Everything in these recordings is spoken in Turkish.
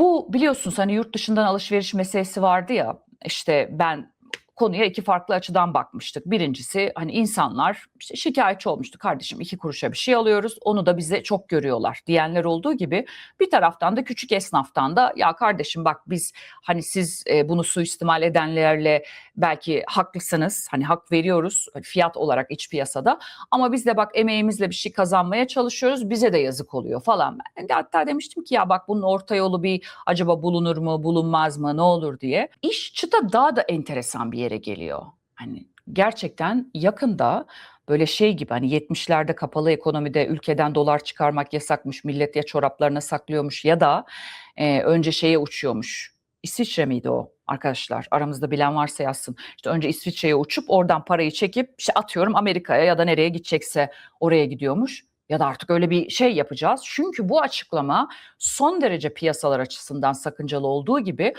Bu biliyorsunuz hani yurt dışından alışveriş meselesi vardı ya işte ben konuya iki farklı açıdan bakmıştık. Birincisi hani insanlar işte şikayetçi olmuştu kardeşim iki kuruşa bir şey alıyoruz onu da bize çok görüyorlar diyenler olduğu gibi bir taraftan da küçük esnaftan da ya kardeşim bak biz hani siz e, bunu suistimal edenlerle belki haklısınız hani hak veriyoruz fiyat olarak iç piyasada ama biz de bak emeğimizle bir şey kazanmaya çalışıyoruz bize de yazık oluyor falan. Ben de hatta demiştim ki ya bak bunun orta yolu bir acaba bulunur mu bulunmaz mı ne olur diye. İş çıta daha da enteresan bir yere geliyor. Hani gerçekten yakında böyle şey gibi hani 70'lerde kapalı ekonomide ülkeden dolar çıkarmak yasakmış millet ya çoraplarına saklıyormuş ya da e, önce şeye uçuyormuş. İsviçre miydi o arkadaşlar? Aramızda bilen varsa yazsın. İşte önce İsviçre'ye uçup oradan parayı çekip işte atıyorum Amerika'ya ya da nereye gidecekse oraya gidiyormuş. Ya da artık öyle bir şey yapacağız. Çünkü bu açıklama son derece piyasalar açısından sakıncalı olduğu gibi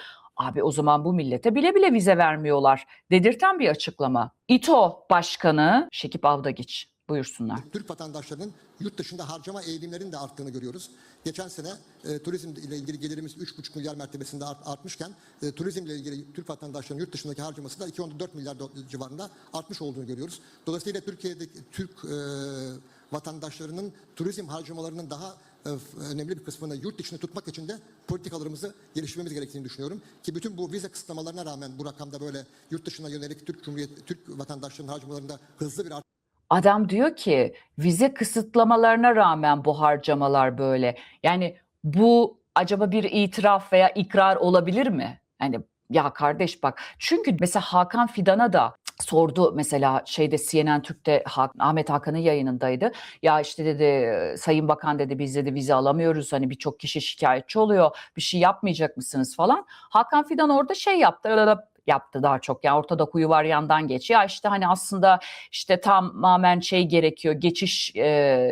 abi o zaman bu millete bile bile vize vermiyorlar dedirten bir açıklama. İTO Başkanı Şekip Avdagiç buyursunlar. Türk vatandaşlarının yurt dışında harcama eğilimlerinin de arttığını görüyoruz. Geçen sene e, turizm ile ilgili gelirimiz 3,5 milyar mertebesinde art, artmışken e, turizm ile ilgili Türk vatandaşlarının yurt dışındaki harcaması da 2.4 milyar civarında artmış olduğunu görüyoruz. Dolayısıyla Türkiye'deki Türk e, vatandaşlarının turizm harcamalarının daha önemli bir kısmını yurt dışında tutmak için de politikalarımızı geliştirmemiz gerektiğini düşünüyorum. Ki bütün bu vize kısıtlamalarına rağmen bu rakamda böyle yurt dışına yönelik Türk Cumhuriyet Türk vatandaşlarının harcamalarında hızlı bir Adam diyor ki vize kısıtlamalarına rağmen bu harcamalar böyle. Yani bu acaba bir itiraf veya ikrar olabilir mi? Yani ya kardeş bak çünkü mesela Hakan Fidan'a da sordu mesela şeyde CNN Türk'te Ahmet Hakan'ın yayınındaydı. Ya işte dedi Sayın Bakan dedi biz dedi vize alamıyoruz hani birçok kişi şikayetçi oluyor bir şey yapmayacak mısınız falan. Hakan Fidan orada şey yaptı yaptı daha çok yani ortada kuyu var yandan geç. Ya işte hani aslında işte tamamen şey gerekiyor geçiş e,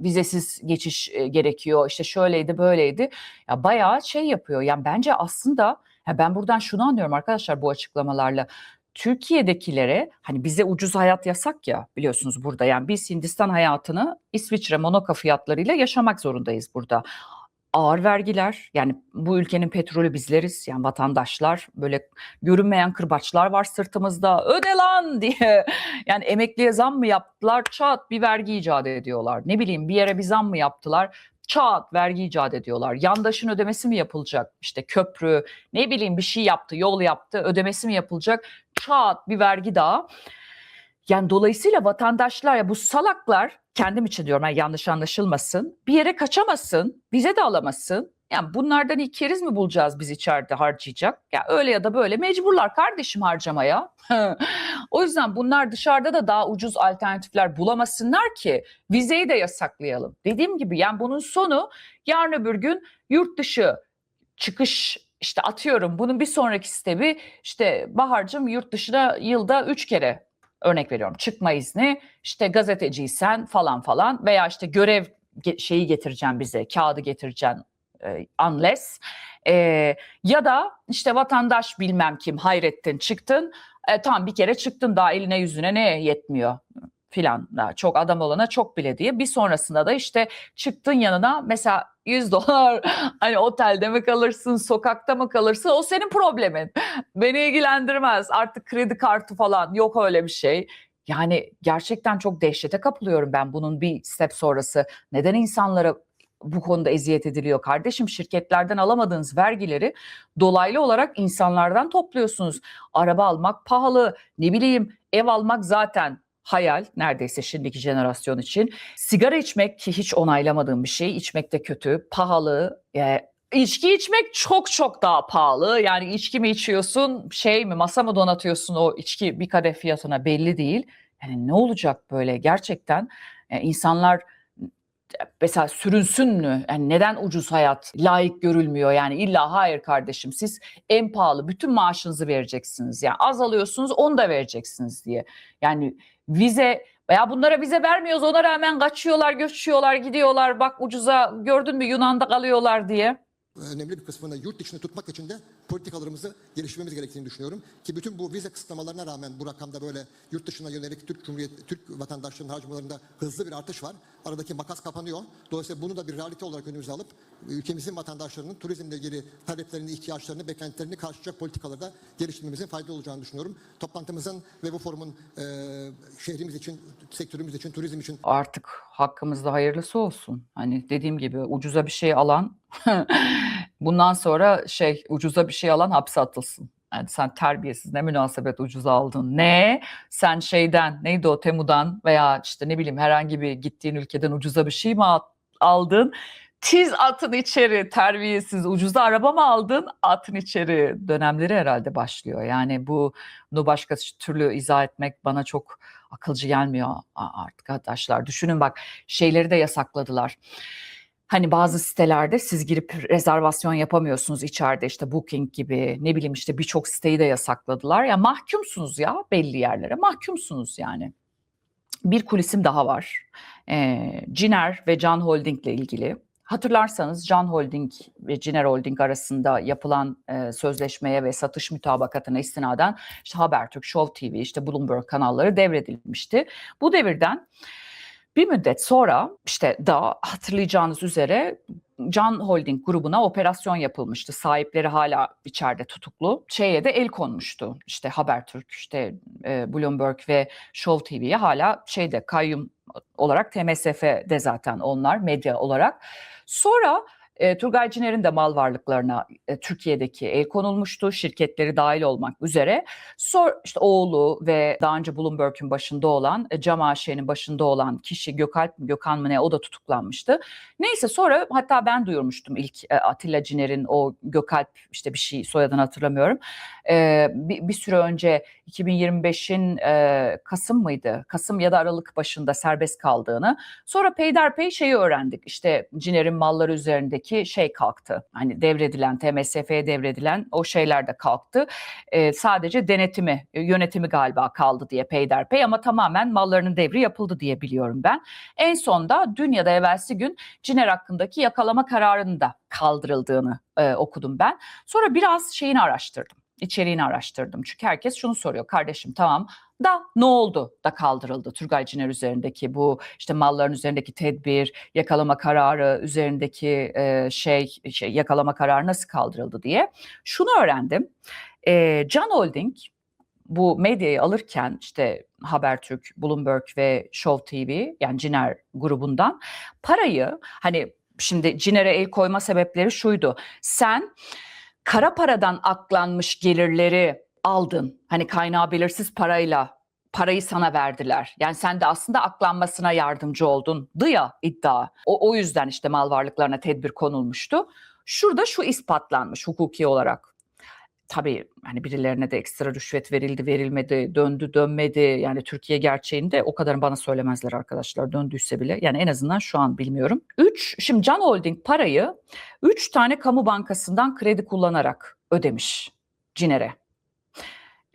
vizesiz geçiş e, gerekiyor işte şöyleydi böyleydi ya bayağı şey yapıyor yani bence aslında ya ben buradan şunu anlıyorum arkadaşlar bu açıklamalarla Türkiye'dekilere hani bize ucuz hayat yasak ya biliyorsunuz burada. Yani biz Hindistan hayatını İsviçre Monaco fiyatlarıyla yaşamak zorundayız burada. Ağır vergiler yani bu ülkenin petrolü bizleriz. Yani vatandaşlar böyle görünmeyen kırbaçlar var sırtımızda. Öde lan! diye. Yani emekliye zam mı yaptılar? Çat bir vergi icat ediyorlar. Ne bileyim bir yere bir zam mı yaptılar çat vergi icat ediyorlar. Yandaşın ödemesi mi yapılacak? İşte köprü ne bileyim bir şey yaptı yol yaptı ödemesi mi yapılacak? Çat bir vergi daha yani dolayısıyla vatandaşlar ya bu salaklar kendim için diyorum yani yanlış anlaşılmasın. Bir yere kaçamasın, vize de alamasın. Yani bunlardan ilk keriz mi bulacağız biz içeride harcayacak? Ya öyle ya da böyle mecburlar kardeşim harcamaya. o yüzden bunlar dışarıda da daha ucuz alternatifler bulamasınlar ki vizeyi de yasaklayalım. Dediğim gibi yani bunun sonu yarın öbür gün yurt dışı çıkış işte atıyorum bunun bir sonraki stebi işte Bahar'cığım yurt dışına yılda üç kere örnek veriyorum çıkma izni işte gazeteciysen falan falan veya işte görev şeyi getireceğim bize kağıdı getireceğim e, unless E, ya da işte vatandaş bilmem kim Hayrettin çıktın e, tam bir kere çıktın daha eline yüzüne ne yetmiyor Daha çok adam olana çok bile diye bir sonrasında da işte çıktın yanına mesela 100 dolar hani otelde mi kalırsın sokakta mı kalırsın? O senin problemin. Beni ilgilendirmez. Artık kredi kartı falan yok öyle bir şey. Yani gerçekten çok dehşete kapılıyorum ben bunun bir step sonrası. Neden insanlara bu konuda eziyet ediliyor? Kardeşim şirketlerden alamadığınız vergileri dolaylı olarak insanlardan topluyorsunuz. Araba almak pahalı. Ne bileyim ev almak zaten hayal neredeyse şimdiki jenerasyon için. Sigara içmek ki hiç onaylamadığım bir şey. İçmek de kötü, pahalı. E, içki içmek çok çok daha pahalı. Yani içki mi içiyorsun, şey mi, masa mı donatıyorsun o içki bir kadeh fiyatına belli değil. Yani ne olacak böyle gerçekten e, insanlar mesela sürünsün mü? Yani neden ucuz hayat layık görülmüyor? Yani illa hayır kardeşim siz en pahalı bütün maaşınızı vereceksiniz. Yani az alıyorsunuz onu da vereceksiniz diye. Yani vize veya bunlara vize vermiyoruz ona rağmen kaçıyorlar, göçüyorlar, gidiyorlar. Bak ucuza gördün mü Yunan'da kalıyorlar diye. Önemli bir kısmını yurt dışında tutmak için de politikalarımızı geliştirmemiz gerektiğini düşünüyorum. Ki bütün bu vize kısıtlamalarına rağmen bu rakamda böyle yurt dışına yönelik Türk Cumhuriyet Türk vatandaşlarının harcamalarında hızlı bir artış var. Aradaki makas kapanıyor. Dolayısıyla bunu da bir realite olarak önümüze alıp ülkemizin vatandaşlarının turizmle ilgili taleplerini, ihtiyaçlarını, beklentilerini karşılayacak politikaları da geliştirmemizin faydalı olacağını düşünüyorum. Toplantımızın ve bu forumun e, şehrimiz için, sektörümüz için, turizm için Artık hakkımızda hayırlısı olsun. Hani dediğim gibi ucuza bir şey alan bundan sonra şey ucuza bir şey alan hapse atılsın. Yani sen terbiyesiz ne münasebet ucuza aldın. Ne? Sen şeyden neydi o Temu'dan veya işte ne bileyim herhangi bir gittiğin ülkeden ucuza bir şey mi al- aldın? Tiz atın içeri terbiyesiz ucuza araba mı aldın atın içeri dönemleri herhalde başlıyor. Yani bunu başka türlü izah etmek bana çok akılcı gelmiyor artık arkadaşlar. Düşünün bak şeyleri de yasakladılar. Hani bazı sitelerde siz girip rezervasyon yapamıyorsunuz içeride işte Booking gibi ne bileyim işte birçok siteyi de yasakladılar. Ya mahkumsunuz ya belli yerlere mahkumsunuz yani. Bir kulisim daha var. Ee, Ciner ve Can Holding ile ilgili. Hatırlarsanız Can Holding ve Ciner Holding arasında yapılan e, sözleşmeye ve satış mütabakatına istinaden işte Habertürk, Show TV, işte Bloomberg kanalları devredilmişti. Bu devirden bir müddet sonra işte da hatırlayacağınız üzere Can Holding grubuna operasyon yapılmıştı. Sahipleri hala içeride tutuklu. Şeye de el konmuştu. İşte Habertürk, işte e, Bloomberg ve Show TV'ye hala şeyde kayyum olarak TMSF'de zaten onlar medya olarak. Sonra e, Turgay Ciner'in de mal varlıklarına e, Türkiye'deki el konulmuştu. Şirketleri dahil olmak üzere. Sonra işte oğlu ve daha önce Bloomberg'ün başında olan e, Cam AŞ'nin başında olan kişi Gökalp Gökhan mı ne o da tutuklanmıştı. Neyse sonra hatta ben duyurmuştum ilk e, Atilla Ciner'in o Gökalp işte bir şey soyadını hatırlamıyorum. E, bir, bir süre önce 2025'in e, Kasım mıydı? Kasım ya da Aralık başında serbest kaldığını. Sonra peyderpey şeyi öğrendik. İşte Ciner'in malları üzerindeki şey kalktı. Hani devredilen, TMSF'ye devredilen o şeyler de kalktı. E, sadece denetimi, e, yönetimi galiba kaldı diye peyderpey ama tamamen mallarının devri yapıldı diye biliyorum ben. En son da dün ya da evvelsi gün Ciner hakkındaki yakalama kararının da kaldırıldığını e, okudum ben. Sonra biraz şeyini araştırdım içeriğini araştırdım. Çünkü herkes şunu soruyor. Kardeşim tamam da ne oldu da kaldırıldı Turgay Ciner üzerindeki bu işte malların üzerindeki tedbir, yakalama kararı üzerindeki e, şey, şey yakalama kararı nasıl kaldırıldı diye. Şunu öğrendim. E, Can Holding bu medyayı alırken işte Habertürk, Bloomberg ve Show TV yani Ciner grubundan parayı hani şimdi Ciner'e el koyma sebepleri şuydu. Sen kara paradan aklanmış gelirleri aldın. Hani kaynağı belirsiz parayla parayı sana verdiler. Yani sen de aslında aklanmasına yardımcı oldun. ya iddia. O, o yüzden işte mal varlıklarına tedbir konulmuştu. Şurada şu ispatlanmış hukuki olarak. Tabii hani birilerine de ekstra rüşvet verildi, verilmedi, döndü, dönmedi. Yani Türkiye gerçeğinde o kadarını bana söylemezler arkadaşlar döndüyse bile. Yani en azından şu an bilmiyorum. Üç, şimdi Can Holding parayı üç tane kamu bankasından kredi kullanarak ödemiş Ciner'e.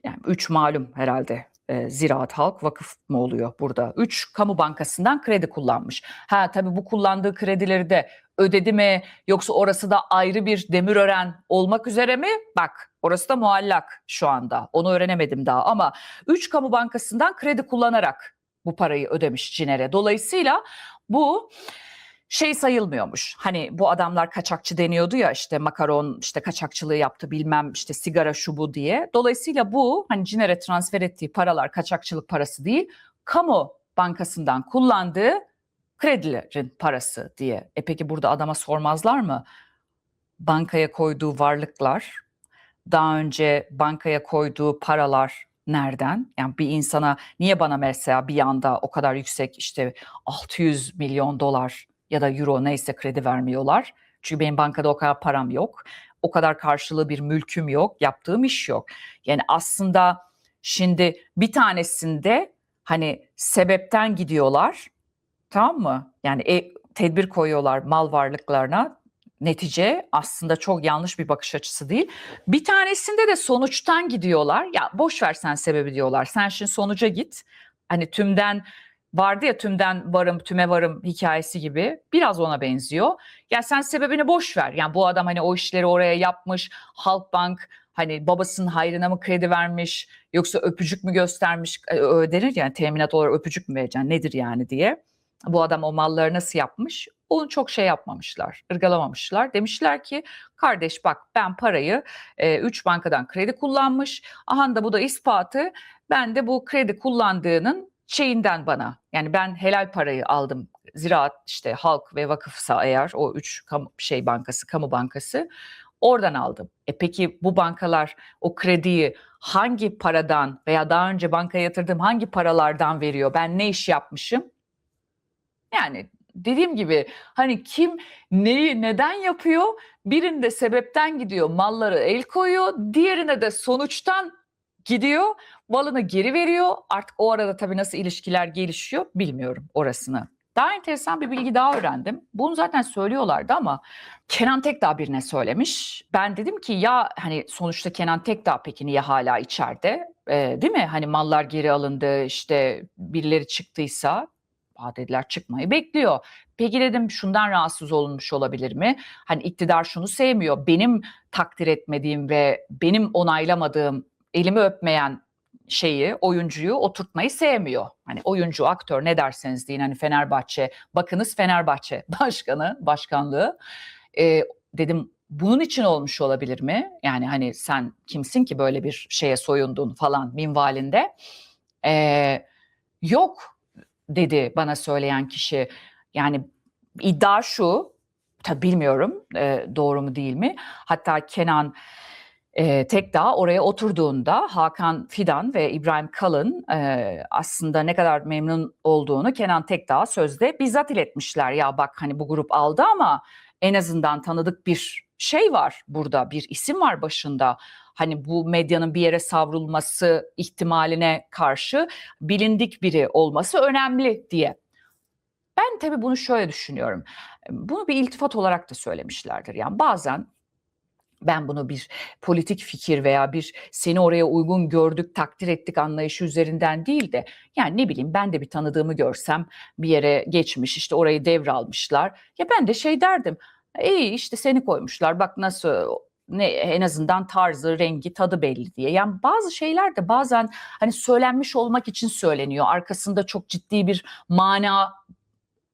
Yani üç malum herhalde e, Ziraat Halk Vakıf mı oluyor burada? Üç kamu bankasından kredi kullanmış. Ha tabii bu kullandığı kredileri de ödedi mi yoksa orası da ayrı bir Demirören olmak üzere mi? Bak orası da muallak şu anda. Onu öğrenemedim daha ama üç kamu bankasından kredi kullanarak bu parayı ödemiş Ciner'e. Dolayısıyla bu şey sayılmıyormuş. Hani bu adamlar kaçakçı deniyordu ya işte makaron işte kaçakçılığı yaptı bilmem işte sigara şu bu diye. Dolayısıyla bu hani Ciner'e transfer ettiği paralar kaçakçılık parası değil kamu bankasından kullandığı kredilerin parası diye. E peki burada adama sormazlar mı? Bankaya koyduğu varlıklar, daha önce bankaya koyduğu paralar nereden? Yani bir insana niye bana mesela bir anda o kadar yüksek işte 600 milyon dolar ya da euro neyse kredi vermiyorlar? Çünkü benim bankada o kadar param yok. O kadar karşılığı bir mülküm yok, yaptığım iş yok. Yani aslında şimdi bir tanesinde hani sebepten gidiyorlar Tamam mı? Yani e, tedbir koyuyorlar mal varlıklarına. Netice aslında çok yanlış bir bakış açısı değil. Bir tanesinde de sonuçtan gidiyorlar. Ya boş ver sen sebebi diyorlar. Sen şimdi sonuca git. Hani tümden vardı ya tümden varım tüme varım hikayesi gibi biraz ona benziyor. Ya sen sebebini boş ver. Yani bu adam hani o işleri oraya yapmış. Halkbank hani babasının hayrına mı kredi vermiş yoksa öpücük mü göstermiş ödenir yani teminat olarak öpücük mü vereceksin nedir yani diye. bu adam o malları nasıl yapmış? Onu çok şey yapmamışlar, ırgalamamışlar. Demişler ki kardeş bak ben parayı 3 bankadan kredi kullanmış. Aha da bu da ispatı. Ben de bu kredi kullandığının şeyinden bana yani ben helal parayı aldım. Ziraat işte halk ve vakıfsa eğer o üç kamu, şey bankası, kamu bankası oradan aldım. E peki bu bankalar o krediyi hangi paradan veya daha önce bankaya yatırdığım hangi paralardan veriyor? Ben ne iş yapmışım? Yani dediğim gibi hani kim neyi neden yapıyor? Birinde sebepten gidiyor, malları el koyuyor. Diğerine de sonuçtan gidiyor, malını geri veriyor. Artık o arada tabii nasıl ilişkiler gelişiyor bilmiyorum orasını. Daha enteresan bir bilgi daha öğrendim. Bunu zaten söylüyorlardı ama Kenan Tekdağ birine söylemiş. Ben dedim ki ya hani sonuçta Kenan Tekdağ peki niye hala içeride? Ee, değil mi? Hani mallar geri alındı işte birileri çıktıysa Aa dediler çıkmayı bekliyor. Peki dedim şundan rahatsız olunmuş olabilir mi? Hani iktidar şunu sevmiyor. Benim takdir etmediğim ve benim onaylamadığım, elimi öpmeyen şeyi, oyuncuyu oturtmayı sevmiyor. Hani oyuncu, aktör ne derseniz deyin hani Fenerbahçe, bakınız Fenerbahçe başkanı, başkanlığı. Ee, dedim bunun için olmuş olabilir mi? Yani hani sen kimsin ki böyle bir şeye soyundun falan minvalinde. Ee, yok dedi bana söyleyen kişi. Yani iddia şu, tabi bilmiyorum e, doğru mu değil mi? Hatta Kenan e, Tekdağ oraya oturduğunda Hakan Fidan ve İbrahim Kalın e, aslında ne kadar memnun olduğunu Kenan Tekdağ sözde bizzat iletmişler. Ya bak hani bu grup aldı ama en azından tanıdık bir şey var burada, bir isim var başında. Hani bu medyanın bir yere savrulması ihtimaline karşı bilindik biri olması önemli diye. Ben tabii bunu şöyle düşünüyorum. Bunu bir iltifat olarak da söylemişlerdir. Yani bazen ben bunu bir politik fikir veya bir seni oraya uygun gördük, takdir ettik anlayışı üzerinden değil de yani ne bileyim ben de bir tanıdığımı görsem bir yere geçmiş işte orayı devralmışlar. Ya ben de şey derdim. İyi işte seni koymuşlar bak nasıl ne en azından tarzı, rengi, tadı belli diye. Yani bazı şeyler de bazen hani söylenmiş olmak için söyleniyor. Arkasında çok ciddi bir mana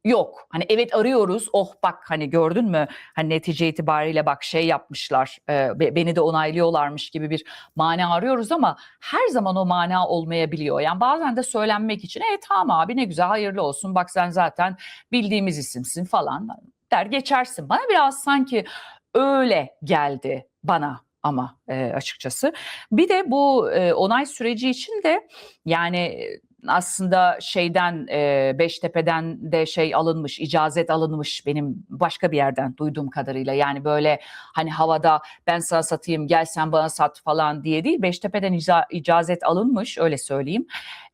yok. Hani evet arıyoruz. Oh bak hani gördün mü? Hani netice itibariyle bak şey yapmışlar. E, beni de onaylıyorlarmış gibi bir mana arıyoruz ama her zaman o mana olmayabiliyor. Yani bazen de söylenmek için evet tamam abi ne güzel hayırlı olsun. Bak sen zaten bildiğimiz isimsin falan der geçersin. Bana biraz sanki öyle geldi bana ama e, açıkçası. Bir de bu e, onay süreci için de yani aslında şeyden e, Beştepe'den de şey alınmış, icazet alınmış benim başka bir yerden duyduğum kadarıyla. Yani böyle hani havada ben sana satayım gel sen bana sat falan diye değil. Beştepe'den ica, icazet alınmış öyle söyleyeyim.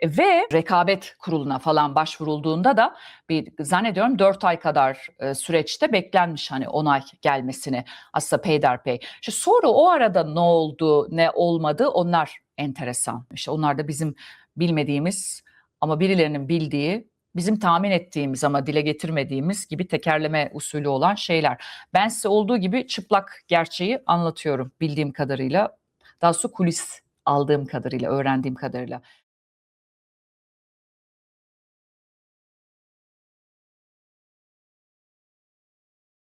Ve rekabet kuruluna falan başvurulduğunda da bir zannediyorum 4 ay kadar e, süreçte beklenmiş hani onay gelmesini aslında peyderpey. İşte sonra o arada ne oldu ne olmadı onlar enteresan. İşte onlar da bizim bilmediğimiz ama birilerinin bildiği, bizim tahmin ettiğimiz ama dile getirmediğimiz gibi tekerleme usulü olan şeyler. Ben size olduğu gibi çıplak gerçeği anlatıyorum bildiğim kadarıyla. Daha sonra kulis aldığım kadarıyla, öğrendiğim kadarıyla.